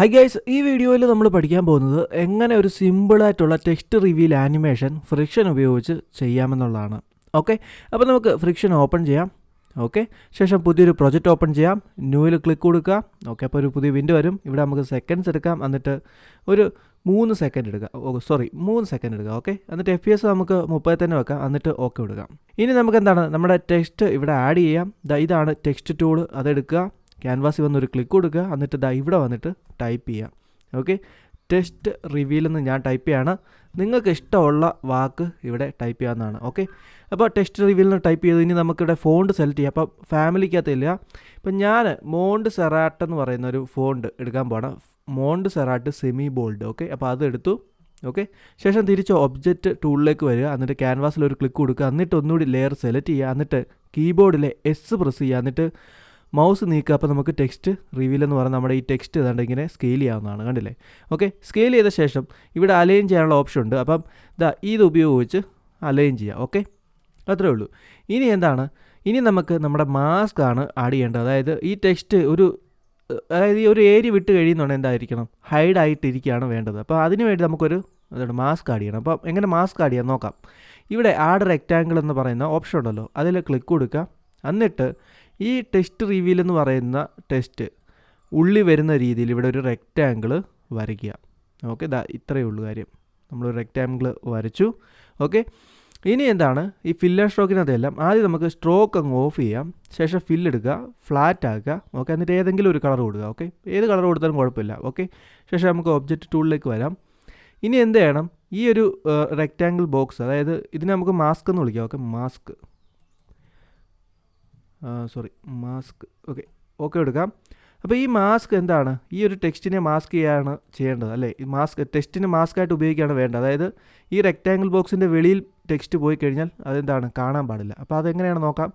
High guys ഈ വീഡിയോയിൽ നമ്മൾ പഠിക്കാൻ പോകുന്നത് എങ്ങനെ ഒരു സിമ്പിളായിട്ടുള്ള ടെക്സ്റ്റ് റിവീൽ ആനിമേഷൻ ഫ്രിക്ഷൻ ഉപയോഗിച്ച് ചെയ്യാമെന്നുള്ളതാണ്. ഓക്കെ അപ്പോൾ നമുക്ക് ഫ്രിക്ഷൻ ഓപ്പൺ ചെയ്യാം. ഓക്കെ ശേഷം പുതിയൊരു പ്രൊജക്റ്റ് ഓപ്പൺ ചെയ്യാം. ന്യൂവിൽ ക്ലിക്ക് കൊടുക്കുക. ഓക്കെ അപ്പോൾ ഒരു പുതിയ വിൻഡോ വരും. ഇവിടെ നമുക്ക് സെക്കൻഡ്സ് എടുക്കാം. എന്നിട്ട് ഒരു മൂന്ന് സെക്കൻഡ് എടുക്കുക ഓ സോറി മൂന്ന് സെക്കൻഡ് എടുക്കുക ഓക്കെ എന്നിട്ട് എഫ് പി എസ് നമുക്ക് മുപ്പത് തന്നെ വെക്കാം. എന്നിട്ട് ഓക്കെ കൊടുക്കാം. ഇനി നമുക്ക് എന്താണ്? നമ്മുടെ ടെക്സ്റ്റ് ഇവിടെ ആഡ് ചെയ്യാം. ഇതാണ് ടെക്സ്റ്റ് ടൂൾ അതെടുക്കുക ക്യാൻവാസിൽ വന്നൊരു ക്ലിക്ക് കൊടുക്കുക. എന്നിട്ട് ദാ ഇവിടെ വന്നിട്ട് ടൈപ്പ് ചെയ്യാം ഓക്കെ? ടെസ്റ്റ് റിവീൽ എന്ന് ഞാൻ ടൈപ്പ് ചെയ്യാണ്. നിങ്ങൾക്ക് ഇഷ്ടമുള്ള വാക്ക് ഇവിടെ ടൈപ്പ് ചെയ്യാവുന്നതാണ് ഓക്കെ? അപ്പോൾ ടെസ്റ്റ് റിവീലിന് ടൈപ്പ് ചെയ്ത് ഇനി നമുക്കിവിടെ ഫോണ്ട് സെലക്ട് ചെയ്യാം. അപ്പോൾ ഫാമിലിക്കകത്തില്ല ഇപ്പം ഞാൻ മോണ്ട് സെറാട്ട് എന്ന് പറയുന്ന ഒരു ഫോണ്ട് എടുക്കാൻ പോകണം Montserrat semi bold. Okay? അപ്പോൾ അത് എടുത്തു. ഓക്കെ? ശേഷം തിരിച്ച് ഒബ്ജക്റ്റ് ടൂളിലേക്ക് വരിക. എന്നിട്ട് ക്യാൻവാസിൽ ഒരു ക്ലിക്ക് കൊടുക്കുക. എന്നിട്ട് ഒന്നുകൂടി ലെയർ സെലക്ട് ചെയ്യുക. എന്നിട്ട് കീബോർഡിലെ എസ് പ്രസ് ചെയ്യുക. എന്നിട്ട് മൗസ് നീക്കുക അപ്പോൾ നമുക്ക് ടെക്സ്റ്റ് റിവീൽ എന്ന് പറഞ്ഞാൽ നമ്മുടെ ഈ ടെക്സ്റ്റ് ഏതാണ്ട് ഇങ്ങനെ സ്കെയിൽ ചെയ്യാവുന്നതാണ് കണ്ടില്ലേ? ഓക്കെ സ്കെയിൽ ചെയ്ത ശേഷം ഇവിടെ അലൈൻ ചെയ്യാനുള്ള ഓപ്ഷൻ ഉണ്ട്. അപ്പം ഇതാ ഇത് ഉപയോഗിച്ച് അലൈൻ ചെയ്യാം ഓക്കെ അത്രേ ഉള്ളൂ. ഇനി എന്താണ്? ഇനി നമുക്ക് നമ്മുടെ മാസ്ക് ആണ് ആഡ് ചെയ്യേണ്ടത്. അതായത് ഈ ടെക്സ്റ്റ് ഒരു അതായത് ഈ ഒരു ഏരിയ വിട്ട് കഴിയുന്നുണ്ട് എന്തായിരിക്കണം? ഹൈഡ് ആയിട്ടിരിക്കുകയാണ് വേണ്ടത്. അപ്പോൾ അതിന് വേണ്ടി നമുക്കൊരു എന്താണ് മാസ്ക് ആഡ് ചെയ്യണം. അപ്പം എങ്ങനെ മാസ്ക് ആഡ് ചെയ്യാം നോക്കാം. ഇവിടെ ആഡ് റെക്റ്റാങ്കിൾ എന്ന് പറയുന്ന ഓപ്ഷൻ ഉണ്ടല്ലോ. അതിൽ ക്ലിക്ക് കൊടുക്കുക. എന്നിട്ട് ഈ ടെസ്റ്റ് റിവീൽ എന്ന് പറയുന്ന ടെസ്റ്റ് ഉള്ളി വരുന്ന രീതിയിൽ ഇവിടെ ഒരു റെക്റ്റാങ്കിൾ വരയ്ക്കുക. ഓക്കെ ദാ ഇത്രയേ ഉള്ളൂ കാര്യം. നമ്മൾ റെക്റ്റാങ്കിൾ വരച്ചു. ഓക്കെ ഇനി എന്താണ്? ഈ ഫില്ലർ സ്ട്രോക്കിനകത്തെല്ലാം ആദ്യം നമുക്ക് സ്ട്രോക്ക് അങ്ങ് ഓഫ് ചെയ്യാം. ശേഷം ഫില്ല് എടുക്കുക ഫ്ലാറ്റ് ആക്കുക. ഓക്കെ എന്നിട്ട് ഏതെങ്കിലും ഒരു കളർ കൊടുക്കുക. ഓക്കെ ഏത് കളർ കൊടുത്താലും കുഴപ്പമില്ല. ഓക്കെ ശേഷം നമുക്ക് ഒബ്ജക്റ്റ് ടൂളിലേക്ക് വരാം. ഇനി എന്ത് ചെയ്യണം? ഈ ഒരു റെക്റ്റാങ്കിൾ ബോക്സ് അതായത് ഇതിനെ നമുക്ക് മാസ്ക് എന്ന് വിളിക്കാം. Okay mask sorry mask okay okay എടുക്കാം. അപ്പോൾ ഈ മാസ്ക് എന്താണ്? ഈ ഒരു ടെക്സ്റ്റിനെ മാസ്ക് ചെയ്യാണ് ചെയ്യേണ്ടത് അല്ലേ? ഈ മാസ്ക് ടെക്സ്റ്റിന് മാസ്കായിട്ട് ഉപയോഗിക്കുകയാണ് വേണ്ടത്. അതായത് ഈ റെക്റ്റാങ്കിൾ ബോക്സിന്റെ വെളിയിൽ ടെക്സ്റ്റ് പോയി കഴിഞ്ഞാൽ അതെന്താണ്? കാണാൻ പാടില്ല. അപ്പോൾ അതെങ്ങനെയാണ് നോക്കാം?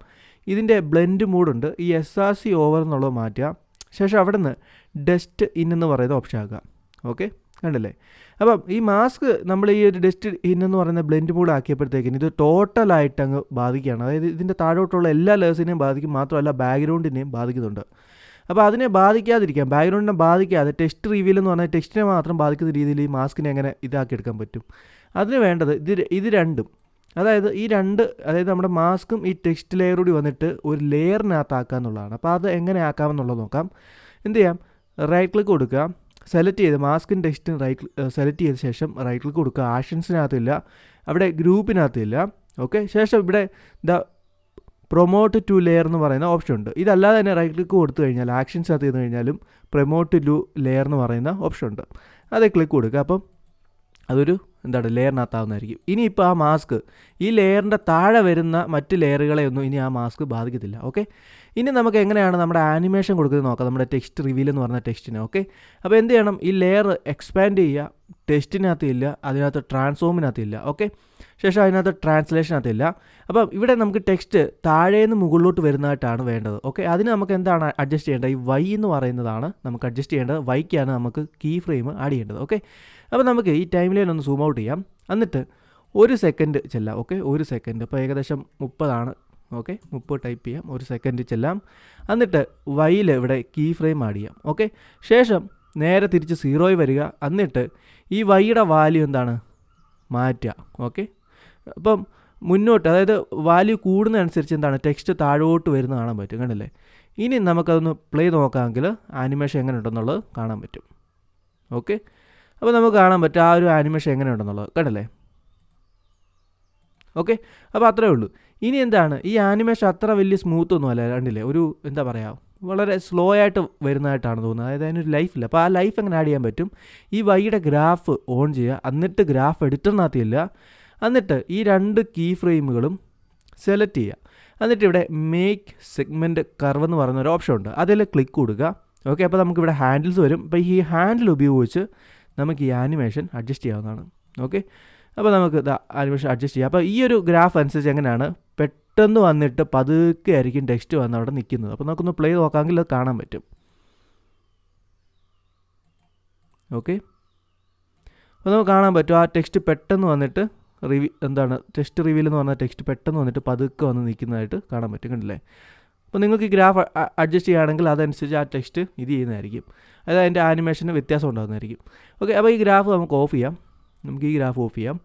ഇതിന്റെ ബ്ലെൻഡ് മൂഡുണ്ട് ഈ എസ് ആർ സി ഓവർ എന്നുള്ളത് മാറ്റുക. ശേഷം അവിടെ നിന്ന് ഡസ്റ്റ് ഇൻ എന്ന് പറയുന്ന ഓപ്ഷൻ ആക്കുക. ഓക്കെ കണ്ടില്ലേ? അപ്പം ഈ മാസ്ക് നമ്മൾ ഈ ഒരു ഡസ്റ്റ് ഇൻ എന്ന് പറയുന്ന ബ്ലെൻഡ് മൂഡ് ആക്കിയപ്പോഴത്തേക്കിന് ഇത് ടോട്ടലായിട്ട് അങ്ങ് ബാധിക്കുകയാണ്. അതായത് ഇതിന്റെ താഴോട്ടുള്ള എല്ലാ ലേഴ്സിനെയും ബാധിക്കും മാത്രമല്ല ബാക്ക്ഗ്രൗണ്ടിനെയും ബാധിക്കുന്നുണ്ട്. അപ്പോൾ അതിനെ ബാധിക്കാതിരിക്കാം ബാക്ക്ഗ്രൗണ്ടിനെ ബാധിക്കാതെ ടെക്സ്റ്റ് റിവീൽ എന്ന് പറഞ്ഞാൽ ടെക്സ്റ്റിനെ മാത്രം ബാധിക്കുന്ന രീതിയിൽ ഈ മാസ്കിനെ എങ്ങനെ ഇതാക്കി എടുക്കാൻ പറ്റും? അതിന് വേണ്ടത് ഇത് ഇത് രണ്ടും. അതായത് ഈ രണ്ട് അതായത് നമ്മുടെ മാസ്കും ഈ ടെക്സ്റ്റ് ലെയർ കൂടി വന്നിട്ട് ഒരു ലെയറിനകത്താക്കുക എന്നുള്ളതാണ് അപ്പോൾ അത് എങ്ങനെ ആക്കാമെന്നുള്ളത് നോക്കാം. എന്ത് ചെയ്യാം? റൈറ്റ് ക്ലിക്ക് കൊടുക്കുക. സെലക്ട് ചെയ്ത് മാസ്കും ടെക്സ്റ്റ് റൈറ്റ് സെലക്ട് ചെയ്ത ശേഷം റൈറ്റ് ക്ലിക്ക് കൊടുക്കുക. ആഷൻസിനകത്തില്ല അവിടെ ഗ്രൂപ്പിനകത്തില്ല ഓക്കെ ശേഷം ഇവിടെ ദ പ്രൊമോട്ട് ടു ലെയർ എന്ന് പറയുന്ന ഓപ്ഷൻ ഉണ്ട്. ഇതല്ലാതെ തന്നെ റൈറ്റ് ക്ലിക്ക് കൊടുത്തു കഴിഞ്ഞാൽ ആക്ഷൻസ് അകത്ത് ചെയ്ത് കഴിഞ്ഞാലും പ്രൊമോട്ട് ടു ലെയർ എന്ന് പറയുന്ന ഓപ്ഷൻ ഉണ്ട്. അത് ക്ലിക്ക് കൊടുക്കുക. അപ്പം അതൊരു എന്താണ് ലെയറിനകത്താവുന്നതായിരിക്കും. ഇനിയിപ്പോൾ ആ മാസ്ക് ഈ ലെയറിന്റെ താഴെ വരുന്ന മറ്റ് ലെയറുകളെയൊന്നും ഇനി ആ മാസ്ക് ബാധിക്കത്തില്ല ഓക്കെ? ഇനി നമുക്ക് എങ്ങനെയാണ് നമ്മുടെ ആനിമേഷൻ കൊടുക്കുന്നത് നോക്കാം നമ്മുടെ ടെക്സ്റ്റ് റിവീൽ എന്ന് പറഞ്ഞ ടെക്സ്റ്റിന് ഓക്കെ? അപ്പോൾ എന്ത് ചെയ്യണം? ഈ ലെയർ എക്സ്പാൻഡ് ചെയ്യുക ടെക്സ്റ്റിനകത്ത് ഇല്ല അതിനകത്ത് ട്രാൻസ്ഫോമിനകത്ത് ഇല്ല ഓക്കെ? ശേഷം അതിനകത്ത് ട്രാൻസ്ലേഷനകത്ത് ഇല്ല അപ്പം ഇവിടെ നമുക്ക് ടെക്സ്റ്റ് താഴേന്ന് മുകളിലോട്ട് വരുന്നതായിട്ടാണ് വേണ്ടത് ഓക്കെ? അതിന് നമുക്ക് എന്താണ് അഡ്ജസ്റ്റ് ചെയ്യേണ്ടത്? ഈ വൈ എന്ന് പറയുന്നതാണ് നമുക്ക് അഡ്ജസ്റ്റ് ചെയ്യേണ്ടത്. വൈക്കാണ് നമുക്ക് കീ ഫ്രെയിം ആഡ് ചെയ്യേണ്ടത് ഓക്കെ? അപ്പോൾ നമുക്ക് ഈ ടൈം ഒന്ന് സൂം ഔട്ട് ചെയ്യാം. എന്നിട്ട് ഒരു സെക്കൻഡ് ചെല്ലാം ഓക്കെ ഒരു സെക്കൻഡ് ഇപ്പോൾ ഏകദേശം മുപ്പതാണ് ഓക്കെ മുപ്പത് ടൈപ്പ് ചെയ്യാം. ഒരു സെക്കൻഡ് ചെല്ലാം. എന്നിട്ട് വൈയിൽ ഇവിടെ കീ ഫ്രെയിം ആഡ് ചെയ്യാം ഓക്കെ ശേഷം നേരെ തിരിച്ച് സീറോയിൽ വരിക. എന്നിട്ട് ഈ വൈയുടെ വാല്യൂ എന്താണ്? മാറ്റുക ഓക്കെ അപ്പം മുന്നോട്ട് അതായത് വാല്യൂ കൂടുന്നതനുസരിച്ച് എന്താണ്? ടെക്സ്റ്റ് താഴോട്ട് വരുന്ന കാണാൻ പറ്റും കണ്ടില്ലേ? ഇനി നമുക്കതൊന്ന് പ്ലേ നോക്കാമെങ്കിൽ ആനിമേഷൻ എങ്ങനെ ഉണ്ടെന്നുള്ളത് കാണാൻ പറ്റും ഓക്കെ അപ്പോൾ നമുക്ക് കാണാൻ പറ്റും ആ ഒരു ആനിമേഷൻ എങ്ങനെ ഉണ്ടെന്നുള്ളത് കണ്ടല്ലേ? ഓക്കെ അപ്പോൾ അത്രേ ഉള്ളൂ. ഇനി എന്താണ്? ഈ ആനിമേഷൻ അത്ര വലിയ സ്മൂത്ത് ഒന്നും അല്ല കണ്ടില്ലേ? ഒരു എന്താ പറയുക വളരെ സ്ലോ ആയിട്ട് വരുന്നതായിട്ടാണ് തോന്നുന്നത്. അതായത് അതിനൊരു ലൈഫില്ല അപ്പോൾ ആ ലൈഫ് എങ്ങനെ ആഡ് ചെയ്യാൻ പറ്റും? ഈ വൈയുടെ ഗ്രാഫ് ഓൺ ചെയ്യുക. എന്നിട്ട് ഗ്രാഫ് എഡിറ്ററിനകത്തില്ല എന്നിട്ട് ഈ രണ്ട് കീ ഫ്രെയിമുകളും സെലക്ട് ചെയ്യുക. എന്നിട്ട് ഇവിടെ മേക്ക് സെഗ്മെന്റ് കർവ് എന്ന് പറയുന്ന ഒരു ഓപ്ഷൻ ഉണ്ട്. അതിൽ ക്ലിക്ക് കൊടുക്കുക. ഓക്കെ അപ്പോൾ നമുക്കിവിടെ ഹാൻഡിൽസ് വരും. അപ്പോൾ ഈ ഹാൻഡിൽ ഉപയോഗിച്ച് നമുക്ക് ഈ ആനിമേഷൻ അഡ്ജസ്റ്റ് ചെയ്യാവുന്നതാണ്. ഓക്കെ അപ്പോൾ നമുക്ക് ആനിമേഷൻ അഡ്ജസ്റ്റ് ചെയ്യാം. അപ്പോൾ ഈ ഒരു ഗ്രാഫ് അനുസരിച്ച് എങ്ങനെയാണ്? പെട്ടെന്ന് വന്നിട്ട് പതുക്കെ ആയിരിക്കും ടെക്സ്റ്റ് വന്ന് അവിടെ നിൽക്കുന്നത് അപ്പോൾ നമുക്കൊന്ന് പ്ലേ നോക്കാമെങ്കിൽ അത് കാണാൻ പറ്റും. ഓക്കെ അപ്പോൾ നമുക്ക് കാണാൻ പറ്റും ആ ടെക്സ്റ്റ് പെട്ടെന്ന് വന്നിട്ട് റിവ്യൂ എന്താണ്? ടെക്സ്റ്റ് റിവ്യൂൽ എന്ന് പറഞ്ഞാൽ ടെക്സ്റ്റ് പെട്ടെന്ന് വന്നിട്ട് പതുക്കെ വന്ന് നിൽക്കുന്നതായിട്ട് കാണാൻ പറ്റും. കണ്ടില്ലേ? അപ്പോൾ നിങ്ങൾക്ക് ഗ്രാഫ് അഡ്ജസ്റ്റ് ചെയ്യുകയാണെങ്കിൽ അതനുസരിച്ച് ആ ടെക്സ്റ്റ് ഇത് ചെയ്യുന്നതായിരിക്കും. അതായത് അതിന്റെ ആനിമേഷന് വ്യത്യാസം ഉണ്ടാകുന്നതായിരിക്കും. ഓക്കെ അപ്പോൾ ഈ ഗ്രാഫ് നമുക്ക് ഓഫ് ചെയ്യാം. നമുക്ക് ഈ ഗ്രാഫ് ഓഫ് ചെയ്യാം.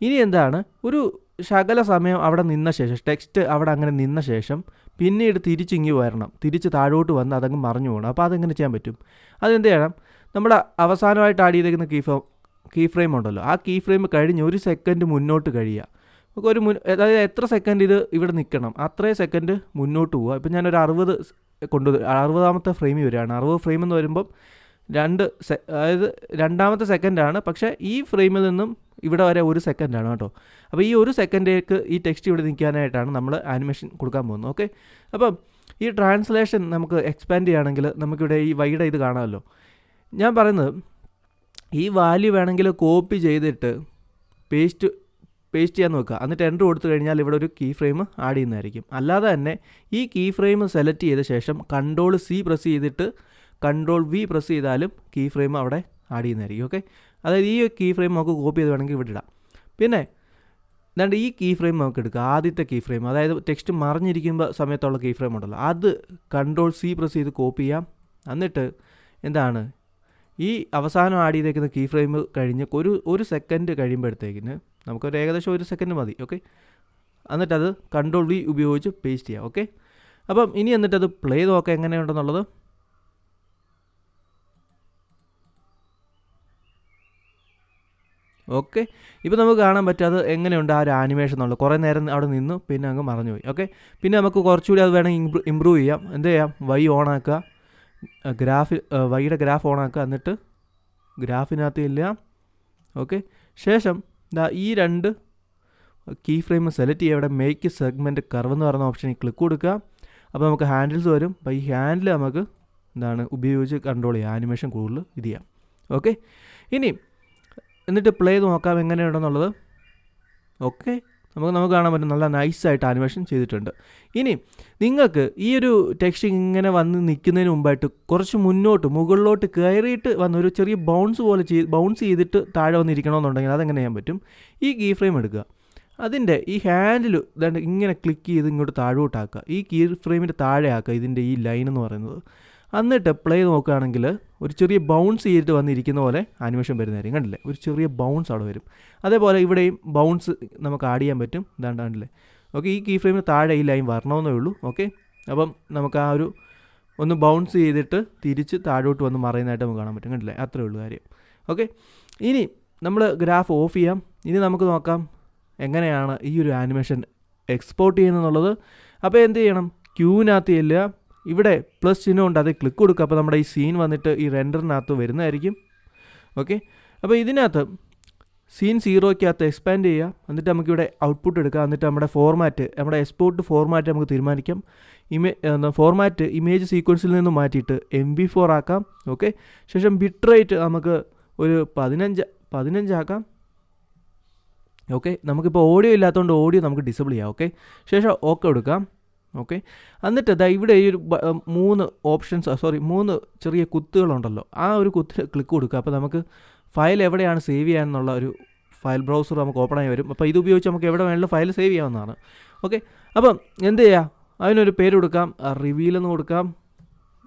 ഇനി എന്താണ്? ഒരു ശകല സമയം അവിടെ നിന്ന ശേഷം ടെക്സ്റ്റ് അവിടെ അങ്ങനെ നിന്ന ശേഷം പിന്നീട് തിരിച്ചിങ്ങി വരണം. തിരിച്ച് താഴോട്ട് വന്ന് അതങ്ങ് മറിഞ്ഞു പോകണം. അപ്പോൾ അതെങ്ങനെ ചെയ്യാൻ പറ്റും? അതെന്ത് ചെയ്യണം? നമ്മുടെ അവസാനമായിട്ട് ആഡ് ചെയ്തേക്കുന്ന കീ കീ ഫ്രെയിം ഉണ്ടല്ലോ. ആ കീ ഫ്രെയിം കഴിഞ്ഞ് ഒരു സെക്കൻഡ് മുന്നോട്ട് കഴിയുക. നമുക്ക് ഒരു മുൻ അതായത് എത്ര സെക്കൻഡ് ഇത് ഇവിടെ നിൽക്കണം? അത്രയും സെക്കൻഡ് മുന്നോട്ട് പോവുക. ഇപ്പം ഞാനൊരു അറുപത് കൊണ്ടു അറുപതാമത്തെ ഫ്രെയിമിൽ വരികയാണ്. അറുപത് ഫ്രെയിം എന്ന് വരുമ്പം രണ്ട് അതായത് രണ്ടാമത്തെ സെക്കൻഡാണ് പക്ഷേ ഈ ഫ്രെയിമിൽ നിന്നും ഇവിടെ വരെ ഒരു സെക്കൻഡാണ് കേട്ടോ. അപ്പോൾ ഈ ഒരു സെക്കൻഡേക്ക് ഈ ടെക്സ്റ്റ് ഇവിടെ നിൽക്കാനായിട്ടാണ് നമ്മൾ ആനിമേഷൻ കൊടുക്കാൻ പോകുന്നത്. ഓക്കെ അപ്പം ഈ ട്രാൻസ്ലേഷൻ നമുക്ക് എക്സ്പാൻഡ് ചെയ്യുകയാണെങ്കിൽ നമുക്കിവിടെ ഈ വൈഡ് ഇത് കാണാമല്ലോ. ഞാൻ പറയുന്നത് ഈ വാല്യൂ വേണമെങ്കിൽ കോപ്പി ചെയ്തിട്ട് പേസ്റ്റ് പേസ്റ്റ് ചെയ്യാൻ നോക്കുക. എന്നിട്ട് എന്റർ കൊടുത്തു കഴിഞ്ഞാൽ ഇവിടെ ഒരു കീ ഫ്രെയിം ആഡ് ചെയ്യുന്നതായിരിക്കും. അല്ലാതെ തന്നെ ഈ കീ ഫ്രെയിം സെലക്ട് ചെയ്ത ശേഷം കൺട്രോൾ സി പ്രസ് ചെയ്തിട്ട് കൺട്രോൾ വി പ്രസ് ചെയ്താലും കീ ഫ്രെയിം അവിടെ ആഡ് ചെയ്യുന്നതായിരിക്കും. ഓക്കെ അതായത് ഈ കീ ഫ്രെയിം നമുക്ക് കോപ്പി ചെയ്ത് വേണമെങ്കിൽ ഇവിടെ ഇടാം. പിന്നെ എന്താണ്ട് ഈ കീ ഫ്രെയിം നമുക്ക് എടുക്കുക ആദ്യത്തെ കീ ഫ്രെയിം അതായത് ടെക്സ്റ്റ് മറിഞ്ഞിരിക്കുമ്പോൾ സമയത്തുള്ള കീ ഫ്രെയിം ഉണ്ടല്ലോ. അത് കൺട്രോൾ സി പ്രസ് ചെയ്ത് കോപ്പി ചെയ്യാം. എന്നിട്ട് എന്താണ്? ഈ അവസാനം ആഡ് ചെയ്തേക്കുന്ന കീ ഫ്രെയിം കഴിഞ്ഞ് ഒരു ഒരു സെക്കൻഡ് കഴിയുമ്പോഴത്തേക്കിന് നമുക്കൊരു ഏകദേശം ഒരു സെക്കൻഡ് മതി ഓക്കെ അത് കൺട്രോൾ വി ഉപയോഗിച്ച് പേസ്റ്റ് ചെയ്യാം ഓക്കെ അപ്പം ഇനി എന്നിട്ട് അത് പ്ലേ നോക്കാം എങ്ങനെയുണ്ടെന്നുള്ളത്. ഓക്കെ ഇപ്പോൾ നമുക്ക് കാണാൻ പറ്റാതെ എങ്ങനെയുണ്ട് ആ ഒരു ആനിമേഷൻ എന്നുള്ളത്. കുറേ നേരം അവിടെ നിന്നു പിന്നെ അങ്ങ് മറഞ്ഞുപോയി ഓക്കെ പിന്നെ നമുക്ക് കുറച്ചുകൂടി അത് വേണമെങ്കിൽ ഇമ്പ്രൂവ് ചെയ്യാം. എന്ത് ചെയ്യാം? വൈ ഓൺ ആക്കുക. ഗ്രാഫ് വൈയുടെ ഗ്രാഫ് ഓൺ ആക്കുക. എന്നിട്ട് ഗ്രാഫിനകത്ത് ഇല്ല ഓക്കെ ശേഷം ഈ രണ്ട് കീ ഫ്രെയിം സെലക്ട് ചെയ്യുക ഇവിടെ മേക്ക് സെഗ്മെന്റ് കർവ് എന്ന് പറയുന്ന ഓപ്ഷനിൽ ക്ലിക്ക് കൊടുക്കുക. അപ്പോൾ നമുക്ക് ഹാൻഡിൽസ് വരും. അപ്പോൾ ഈ ഹാൻഡിൽ നമുക്ക് എന്താണ് ഉപയോഗിച്ച് കൺട്രോൾ ചെയ്യുക ആനിമേഷൻ കൂടുതൽ ഇത് ചെയ്യാം. ഓക്കെ ഇനി എന്നിട്ട് പ്ലേ നോക്കാം എങ്ങനെയുണ്ടെന്നുള്ളത്. ഓക്കെ നമുക്ക് നമുക്ക് കാണാൻ പറ്റും നല്ല നൈസായിട്ട് ആനിമേഷൻ ചെയ്തിട്ടുണ്ട്. ഇനി നിങ്ങൾക്ക് ഈ ഒരു ടെക്സ്റ്റ് ഇങ്ങനെ വന്ന് നിൽക്കുന്നതിന് മുമ്പായിട്ട് കുറച്ച് മുന്നോട്ട് മുകളിലോട്ട് കയറിയിട്ട് വന്ന് ഒരു ചെറിയ ബൗൺസ് പോലെ ചെയ്ത് ബൗൺസ് ചെയ്തിട്ട് താഴെ വന്നിരിക്കണമെന്നുണ്ടെങ്കിൽ അതെങ്ങനെ ചെയ്യാൻ പറ്റും? ഈ കീ ഫ്രെയിം എടുക്കുക. അതിന്റെ ഈ ഹാൻഡിൽ ഇങ്ങനെ ക്ലിക്ക് ചെയ്ത് ഇങ്ങോട്ട് താഴോട്ടാക്കുക. ഈ കീ ഫ്രെയിമിന്റെ താഴെ ആക്കുക ഇതിന്റെ ഈ ലൈൻ എന്ന് പറയുന്നത്. എന്നിട്ട് പ്ലേ നോക്കുകയാണെങ്കിൽ ഒരു ചെറിയ ബൗൺസ് ചെയ്തിട്ട് വന്നിരിക്കുന്ന പോലെ ആനിമേഷൻ വരുന്നതായിരിക്കും കണ്ടില്ലേ? ഒരു ചെറിയ ബൗൺസ് അവിടെ വരും. അതേപോലെ ഇവിടെയും ബൗൺസ് നമുക്ക് ആഡ് ചെയ്യാൻ പറ്റും. ഇതാണ്ട് കണ്ടില്ലേ? ഓക്കെ ഈ കീ ഫ്രെയിമിന് താഴെ ഈ ലൈൻ വരണമെന്നേ ഉള്ളൂ. ഓക്കെ അപ്പം നമുക്ക് ആ ഒരു ഒന്ന് ബൗൺസ് ചെയ്തിട്ട് തിരിച്ച് താഴോട്ട് വന്ന് മറയുന്നതായിട്ട് നമുക്ക് കാണാൻ പറ്റും. കണ്ടില്ലേ? അത്രേ ഉള്ളൂ കാര്യം. ഓക്കെ ഇനി നമ്മൾ ഗ്രാഫ് ഓഫ് ചെയ്യാം. ഇനി നമുക്ക് നോക്കാം എങ്ങനെയാണ് ഈ ഒരു ആനിമേഷൻ എക്സ്പോർട്ട് ചെയ്യുന്നതെന്നുള്ളത് അപ്പോൾ എന്ത് ചെയ്യണം? ക്യൂവിനകത്ത് ചെല്ലുക. ഇവിടെ പ്ലസ് ചിഹ്നം ഉണ്ട് അത് ക്ലിക്ക് കൊടുക്കുക. അപ്പോൾ നമ്മുടെ ഈ സീൻ വന്നിട്ട് ഈ റെൻഡറിനകത്ത് വരുന്നതായിരിക്കും. ഓക്കെ അപ്പോൾ ഇതിനകത്ത് സീൻ സീറോയ്ക്കകത്ത് എക്സ്പാൻഡ് ചെയ്യുക. എന്നിട്ട് നമുക്കിവിടെ ഔട്ട്പുട്ട് എടുക്കുക എന്നിട്ട് നമ്മുടെ ഫോർമാറ്റ് നമ്മുടെ എക്സ്പോർട്ട് ഫോർമാറ്റ് നമുക്ക് തീരുമാനിക്കാം. ഇമേ ഫോർമാറ്റ് ഇമേജ് സീക്വൻസിൽ നിന്ന് മാറ്റിയിട്ട് എം ബി ഫോർ ആക്കാം. ഓക്കെ ശേഷം ബിറ്റ് റേറ്റ് നമുക്ക് ഒരു പതിനഞ്ച് പതിനഞ്ചാക്കാം ഓക്കെ നമുക്കിപ്പോൾ ഓഡിയോ ഇല്ലാത്തതുകൊണ്ട് ഓഡിയോ നമുക്ക് ഡിസബിൾ ചെയ്യാം. ഓക്കെ ശേഷം ഓക്കെ കൊടുക്കാം ഓക്കെ? എന്നിട്ട് ദാ ഇവിടെ ഈ ഒരു മൂന്ന് ഓപ്ഷൻസ് സോറി മൂന്ന് ചെറിയ കുത്തുകളുണ്ടല്ലോ. ആ ഒരു കുത്തിൽ ക്ലിക്ക് കൊടുക്കുക. അപ്പോൾ നമുക്ക് ഫയൽ എവിടെയാണ് സേവ് ചെയ്യാനെന്നുള്ള ഒരു ഫയൽ ബ്രൗസർ നമുക്ക് ഓപ്പൺ ആയി വരും. അപ്പോൾ ഇത് ഉപയോഗിച്ച് നമുക്ക് എവിടെ വേണമെങ്കിലും ഫയൽ സേവ് ചെയ്യാവുന്നതാണ്. ഓക്കെ? അപ്പം എന്ത് ചെയ്യുക അതിനൊരു പേര് കൊടുക്കാം. റിവീൽ എന്ന് കൊടുക്കാം.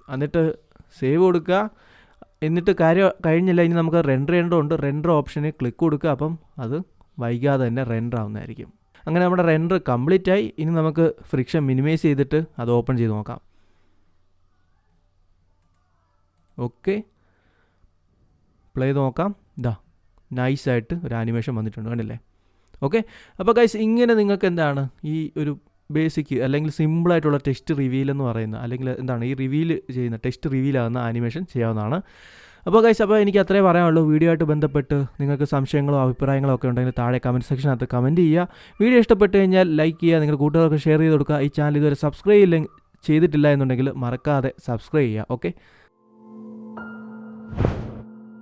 എന്നിട്ട് സേവ് കൊടുക്കുക. എന്നിട്ട് കാര്യം കഴിഞ്ഞില്ല. ഇനി നമുക്ക് റെൻഡർ ചെയ്യേണ്ടതുണ്ട്. റെൻഡർ ഓപ്ഷനിൽ ക്ലിക്ക് കൊടുക്കുക. അപ്പം അത് വൈകാതെ തന്നെ റെൻഡർ ആവുന്നതായിരിക്കും. അങ്ങനെ നമ്മുടെ റെൻഡർ കംപ്ലീറ്റ് ആയി. ഇനി നമുക്ക് ഫ്രിക്ഷൻ മിനിമൈസ് ചെയ്തിട്ട് അത് ഓപ്പൺ ചെയ്ത് നോക്കാം. ഓക്കെ പ്ലേ ചെയ്ത് നോക്കാം ഇതാ നൈസായിട്ട് ഒരു ആനിമേഷൻ വന്നിട്ടുണ്ട് കണ്ടില്ലേ? ഓക്കെ അപ്പോൾ ഗൈസ് ഇങ്ങനെ നിങ്ങൾക്ക് എന്താണ് ഈ ഒരു ബേസിക് അല്ലെങ്കിൽ സിമ്പിളായിട്ടുള്ള ടെസ്റ്റ് റിവീൽ എന്ന് പറയുന്ന അല്ലെങ്കിൽ എന്താണ് ഈ റിവീൽ ചെയ്യുന്ന ടെസ്റ്റ് റിവീൽ ആകുന്ന ആനിമേഷൻ ചെയ്യാവുന്നതാണ്. അപ്പോൾ ഗൈസ് അപ്പോൾ എനിക്ക് അത്രേ പറയാനുള്ളൂ. വീഡിയോ ആയിട്ട് ബന്ധപ്പെട്ട് നിങ്ങൾക്ക് സംശയങ്ങളോ അഭിപ്രായങ്ങളോ ഒക്കെ ഉണ്ടെങ്കിൽ താഴെ കമന്റ് സെക്ഷനകത്ത് കമന്റ് ചെയ്യുക. വീഡിയോ ഇഷ്ടപ്പെട്ട് കഴിഞ്ഞാൽ ലൈക്ക് ചെയ്യുക. നിങ്ങളുടെ കൂട്ടുകാർക്ക് ഷെയർ ചെയ്ത് കൊടുക്കുക. ഈ ചാനൽ ഇതുവരെ സബ്സ്ക്രൈബ് ചെയ്തിട്ടില്ല എന്നുണ്ടെങ്കിൽ മറക്കാതെ സബ്സ്ക്രൈബ് ചെയ്യുക. ഓക്കെ